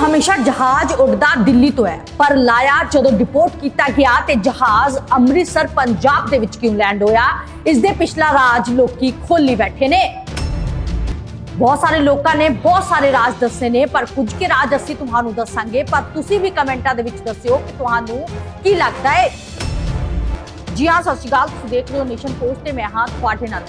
ਹਮੇਸ਼ਾ ਜਹਾਜ਼ ਉੱਡਦਾ ਦਿੱਲੀ ਤੋਂ ਹੈ, ਪਰ ਲਾਇਆ ਜਦੋਂ ਡਿਪੋਰਟ ਕੀਤਾ ਗਿਆ ਤੇ ਜਹਾਜ਼ ਅੰਮ੍ਰਿਤਸਰ, ਪੰਜਾਬ ਦੇ ਵਿੱਚ ਕਿਉਂ ਲੈਂਡ ਹੋਇਆ? ਇਸ ਦੇ ਪਿਛਲਾ ਰਾਜ ਲੋਕੀ ਖੋਲੀ ਬੈਠੇ ਨੇ। ਬਹੁਤ ਸਾਰੇ ਲੋਕਾਂ ਨੇ ਬਹੁਤ ਸਾਰੇ ਰਾਜ ਦੱਸੇ ਨੇ, ਪਰ ਕੁਝ ਕੇ ਰਾਜ ਅਸੀਂ ਤੁਹਾਨੂੰ ਦੱਸਾਂਗੇ, ਪਰ ਤੁਸੀਂ ਵੀ ਕਮੈਂਟਾਂ ਦੇ ਵਿੱਚ ਦੱਸਿਓ ਕਿ ਤੁਹਾਨੂੰ ਕੀ ਲੱਗਦਾ ਹੈ। ਜੀ ਹਾਂ, ਸਤਿ ਸ਼੍ਰੀ ਅਕਾਲ, ਤੁਸੀਂ ਦੇਖ ਰਹੇ ਹੋ ਨੇਸ਼ਨ ਪੋਸਟ ਤੇ ਮੈਂ ਹਾਂ, ਤੁਹਾਡੇ ਨਾਲ।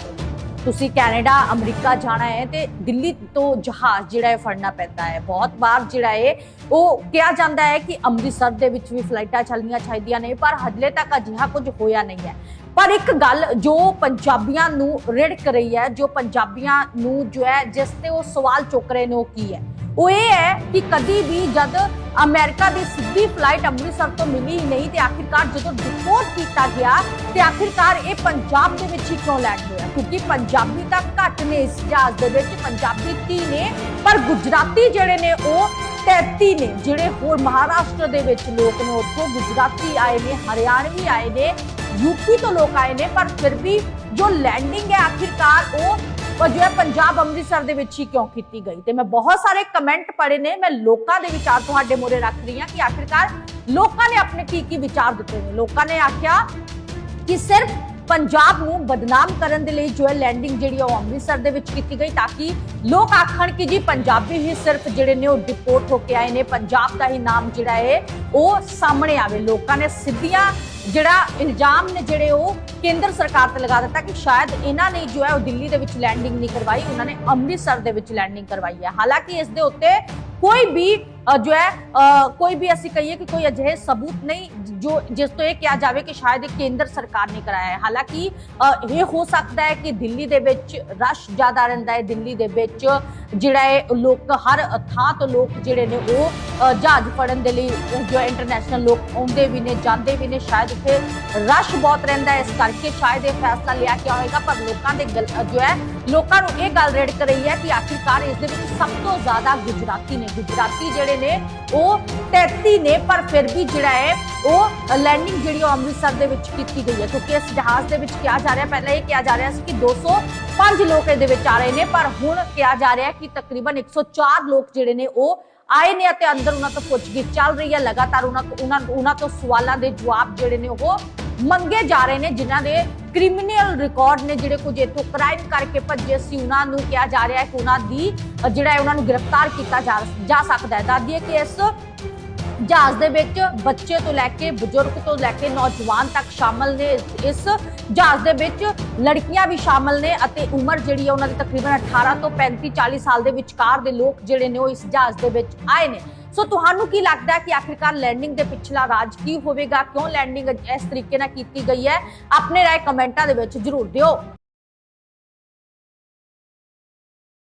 ਤੁਸੀਂ ਕੈਨੇਡਾ, ਅਮਰੀਕਾ ਜਾਣਾ ਹੈ ਤੇ ਦਿੱਲੀ ਤੋਂ ਜਹਾਜ਼ ਜਿਹੜਾ ਹੈ ਫੜਨਾ ਪੈਂਦਾ ਹੈ। ਬਹੁਤ ਵਾਰ ਜਿਹੜਾ ਹੈ ਉਹ ਕਿਹਾ ਜਾਂਦਾ ਹੈ ਕਿ ਅੰਮ੍ਰਿਤਸਰ ਦੇ ਵਿੱਚ ਵੀ ਫਲਾਈਟਾਂ ਚੱਲਣੀਆਂ ਚਾਹੀਦੀਆਂ ਨੇ, ਪਰ ਹਜਲੇ ਤੱਕ ਅਜਿਹਾ ਕੁਝ ਹੋਇਆ ਨਹੀਂ ਹੈ। ਪਰ ਇੱਕ ਗੱਲ ਜੋ ਪੰਜਾਬੀਆਂ ਨੂੰ ਰਿੜਕ ਰਹੀ ਹੈ, ਜੋ ਪੰਜਾਬੀਆਂ ਨੂੰ ਜੋ ਹੈ, ਜਿਸ ਤੇ ਉਹ ਸਵਾਲ ਚੁੱਕ ਰਹੇ ਨੇ, ਉਹ ਕੀ ਹੈ? ਉਹ ਇਹ ਹੈ ਕਿ ਕਦੀ ਵੀ ਜਦ ਅਮਰੀਕਾ ਦੀ ਸਿੱਧੀ ਫਲਾਈਟ ਅੰਮ੍ਰਿਤਸਰ ਤੋਂ ਮਿਲੀ ਹੀ ਨਹੀਂ ਤੇ ਆਖਿਰਕਾਰ ਜਦੋਂ ਡਿਪੋਰਟ ਕੀਤਾ ਗਿਆ ਤੇ ਆਖਿਰਕਾਰ ਇਹ ਪੰਜਾਬ ਦੇ ਵਿੱਚ ਹੀ ਕਿਉਂ ਲੈਂਡ ਹੋਇਆ ਕਿਉਂਕਿ ਪੰਜਾਬੀ ਤਾਂ ਘੱਟ ਨੇ ਇਸ ਜਹਾਜ਼ ਦੇ ਵਿੱਚ, ਪੰਜਾਬੀ 30 ਨੇ, ਪਰ ਗੁਜਰਾਤੀ ਜਿਹੜੇ ਨੇ ਉਹ 33 ਨੇ, ਜਿਹੜੇ ਹੋਰ ਮਹਾਰਾਸ਼ਟਰ ਦੇ ਵਿੱਚ ਲੋਕ ਨੇ, ਉੱਥੋਂ ਗੁਜਰਾਤੀ ਆਏ ਨੇ, ਹਰਿਆਣਵੀ ਆਏ ਨੇ, ਯੂਪੀ ਤੋਂ ਲੋਕ ਆਏ ਨੇ, ਪਰ ਫਿਰ ਵੀ ਜੋ ਲੈਂਡਿੰਗ ਹੈ ਆਖਿਰਕਾਰ ਉਹ ਉਹ ਜੋ ਪੰਜਾਬ ਅੰਮ੍ਰਿਤਸਰ ਦੇ ਵਿੱਚ ਹੀ ਕਿਉਂ ਕੀਤੀ ਗਈ? ਤੇ ਮੈਂ ਬਹੁਤ ਸਾਰੇ ਕਮੈਂਟ ਪੜ੍ਹੇ ਨੇ, ਮੈਂ ਲੋਕਾਂ ਦੇ ਵਿਚਾਰ ਤੁਹਾਡੇ ਮੂਹਰੇ ਰੱਖ ਰਹੀ ਹਾਂ ਕਿ ਆਖਿਰਕਾਰ ਲੋਕਾਂ ਨੇ ਆਪਣੇ ਕੀ ਕੀ ਵਿਚਾਰ ਦਿੱਤੇ ਨੇ? ਲੋਕਾਂ ਨੇ ਆਖਿਆ ਕਿ ਸਿਰਫ ਪੰਜਾਬ ਨੂੰ ਬਦਨਾਮ ਕਰਨ ਦੇ ਲਈ ਜੋ ਹੈ ਲੈਂਡਿੰਗ ਜਿਹੜੀ ਆ ਉਹ ਅੰਮ੍ਰਿਤਸਰ ਦੇ ਵਿੱਚ ਕੀਤੀ ਗਈ ਤਾਂ ਕਿ ਲੋਕ ਆਖਣ ਕਿ ਜੀ ਪੰਜਾਬੀ ਹੀ ਸਿਰਫ ਜਿਹੜੇ ਨੇ ਉਹ ਡਿਪੋਰਟ ਹੋ ਕੇ ਆਏ ਨੇ, ਪੰਜਾਬ ਦਾ ਹੀ ਨਾਮ ਜਿਹੜਾ ਹੈ ਉਹ ਸਾਹਮਣੇ ਆਵੇ। ਲੋਕਾਂ ਨੇ ਸਿੱਧੀਆਂ ਜਿਹੜਾ ਇਲਜ਼ਾਮ ਨੇ ਜਿਹੜੇ ਉਹ ਕੇਂਦਰ ਸਰਕਾਰ ਤੇ ਲਗਾ ਦਿੱਤਾ ਕਿ ਸ਼ਾਇਦ ਇਹਨਾਂ ਨੇ ਜੋ ਹੈ ਉਹ ਦਿੱਲੀ ਦੇ ਵਿੱਚ ਲੈਂਡਿੰਗ ਨਹੀਂ ਕਰਵਾਈ ਉਹਨਾਂ ਨੇ ਅੰਮ੍ਰਿਤਸਰ ਦੇ ਵਿੱਚ ਲੈਂਡਿੰਗ ਕਰਵਾਈ ਹੈ। ਹਾਲਾਂਕਿ ਇਸ ਦੇ ਉੱਤੇ ਕੋਈ ਵੀ ਜੋ ਹੈ ਅ, ਕੋਈ ਵੀ ਅਸੀਂ ਕਹੀਏ ਕਿ ਕੋਈ ਅਜਿਹੇ ਸਬੂਤ ਨਹੀਂ ਜੋ ਜਿਸ ਤੋਂ ਇਹ ਕਿਹਾ ਜਾਵੇ ਕਿ ਸ਼ਾਇਦ ਇਹ ਕੇਂਦਰ ਸਰਕਾਰ ਨੇ ਕਰਾਇਆ ਹੈ। ਹਾਲਾਂਕਿ ਇਹ ਹੋ ਸਕਦਾ ਹੈ ਕਿ ਦਿੱਲੀ ਦੇ ਵਿੱਚ ਰਸ਼ ਜ਼ਿਆਦਾ ਰਹਿੰਦਾ ਹੈ। ਦਿੱਲੀ ਦੇ ਵਿੱਚ ਜਿਹੜਾ ਹੈ ਲੋਕ, ਹਰ ਥਾਂ ਤੋਂ ਲੋਕ ਜਿਹੜੇ ਨੇ ਉਹ ਜਹਾਜ਼ ਫੜਨ ਦੇ ਲਈ ਜੋ ਹੈ ਇੰਟਰਨੈਸ਼ਨਲ ਲੋਕ ਆਉਂਦੇ ਵੀ ਨੇ, ਜਾਂਦੇ ਵੀ ਨੇ, ਸ਼ਾਇਦ ਇੱਥੇ ਰਸ਼ ਬਹੁਤ ਰਹਿੰਦਾ ਹੈ। ਇਸ ਕਰਕੇ ਸ਼ਾਇਦ ਇਹ ਫੈਸਲਾ ਲਿਆ ਗਿਆ ਹੋਵੇਗਾ ਪਰ ਲੋਕਾਂ ਦੇ ਗੱਲ- ਜੋ ਹੈ, ਲੋਕਾਂ ਨੂੰ ਇਹ ਗੱਲ ਰੜਕ ਰਹੀ ਹੈ ਕਿ ਆਖਿਰਕਾਰ ਇਸ ਦੇ ਵਿੱਚ ਸਭ ਤੋਂ ਜ਼ਿਆਦਾ ਗੁਜਰਾਤੀ ਨੇ। ਗੁਜਰਾਤੀ ਜਿਹੜੇ ਨੇ, ਉਹ 33 ਨੇ, ਪਰ ਫਿਰ ਵੀ ਜਿਹੜਾ ਹੈ ਉਹ ਲੈਂਡਿੰਗ ਜਿਹੜੀ ਉਹ ਅੰਮ੍ਰਿਤਸਰ ਦੇ ਵਿੱਚ ਕੀਤੀ ਗਈ ਹੈ, ਕਿਉਂਕਿ ਇਸ ਜਹਾਜ਼ ਦੇ ਵਿੱਚ ਕਿਹਾ ਜਾ ਰਿਹਾ, ਪਹਿਲਾਂ ਇਹ ਕਿਹਾ ਜਾ ਰਿਹਾ ਸੀ ਕਿ 205 ਲੋਕ ਇਹਦੇ ਵਿੱਚ ਆ ਰਹੇ ਨੇ, ਪਰ ਹੁਣ ਕਿਹਾ ਜਾ ਰਿਹਾ ਕਿ ਤਕਰੀਬਨ 104 ਲੋਕ ਜਿਹੜੇ ਨੇ ਉਹ ਆਏ ਨੇ ਅਤੇ ਅੰਦਰ ਉਹਨਾਂ ਤੋਂ ਪੁੱਛਗਿੱਛ ਚੱਲ ਰਹੀ ਹੈ। ਲਗਾਤਾਰ ਉਹਨਾਂ ਉਹਨਾਂ ਉਹਨਾਂ ਤੋਂ ਸਵਾਲਾਂ ਦੇ ਜਵਾਬ ਜਿਹੜੇ ਨੇ ਉਹ ਮੰਗੇ ਜਾ ਰਹੇ ਨੇ, ਜਿਨ੍ਹਾਂ ਦੇ ਕ੍ਰਿਮੀਨਲ ਰਿਕਾਰਡ ਨੇ ਜਿਹੜੇ ਕੁਝ ਇਥੋਂ ਕ੍ਰਾਈਮ ਕਰਕੇ ਭੱਜੇ ਸੀ, ਉਹਨਾਂ ਨੂੰ ਕਿਹਾ ਜਾ ਰਿਹਾ ਹੈ ਕਿ ਉਹਨਾਂ ਦੀ, ਜਿਹੜਾ ਹੈ, ਉਹਨਾਂ ਨੂੰ ਗ੍ਰਿਫਤਾਰ ਕੀਤਾ ਜਾ ਸਕਦਾ ਹੈ। ਦਾਦੀ ਕਿ ਇਸ ਜਹਾਜ਼ ਦੇ ਵਿੱਚ ਬੱਚੇ ਤੋਂ ਲੈ ਕੇ ਬਜ਼ੁਰਗ ਤੋਂ ਲੈ ਕੇ ਨੌਜਵਾਨ ਤੱਕ ਸ਼ਾਮਲ ਨੇ ਇਸ- ਜਹਾਜ਼ ਦੇ ਵਿੱਚ। ਲੜਕੀਆਂ ਵੀ ਸ਼ਾਮਲ ਨੇ ਅਤੇ ਉਮਰ ਜਿਹੜੀ ਹੈ ਉਹਨਾਂ ਦੀ ਤਕਰੀਬਨ 18 ਤੋਂ 35 40 ਸਾਲ ਦੇ ਵਿਚਕਾਰ ਦੇ ਲੋਕ ਜਿਹੜੇ ਨੇ ਉਹ ਇਸ ਜਹਾਜ਼ ਦੇ ਵਿੱਚ ਆਏ ਨੇ। ਸੋ ਤੁਹਾਨੂੰ ਕੀ ਲੱਗਦਾ ਹੈ ਕਿ ਆਖਿਰਕਾਰ ਲੈਂਡਿੰਗ ਦੇ ਪਿਛਲਾ ਰਾਜ ਕੀ ਹੋਵੇਗਾ? ਕਿਉਂ ਲੈਂਡਿੰਗ ਇਸ ਤਰੀਕੇ ਨਾਲ ਕੀਤੀ ਗਈ ਹੈ? ਆਪਣੇ ਰਾਏ ਕਮੈਂਟਾਂ ਦੇ ਵਿੱਚ ਜ਼ਰੂਰ ਦਿਓ।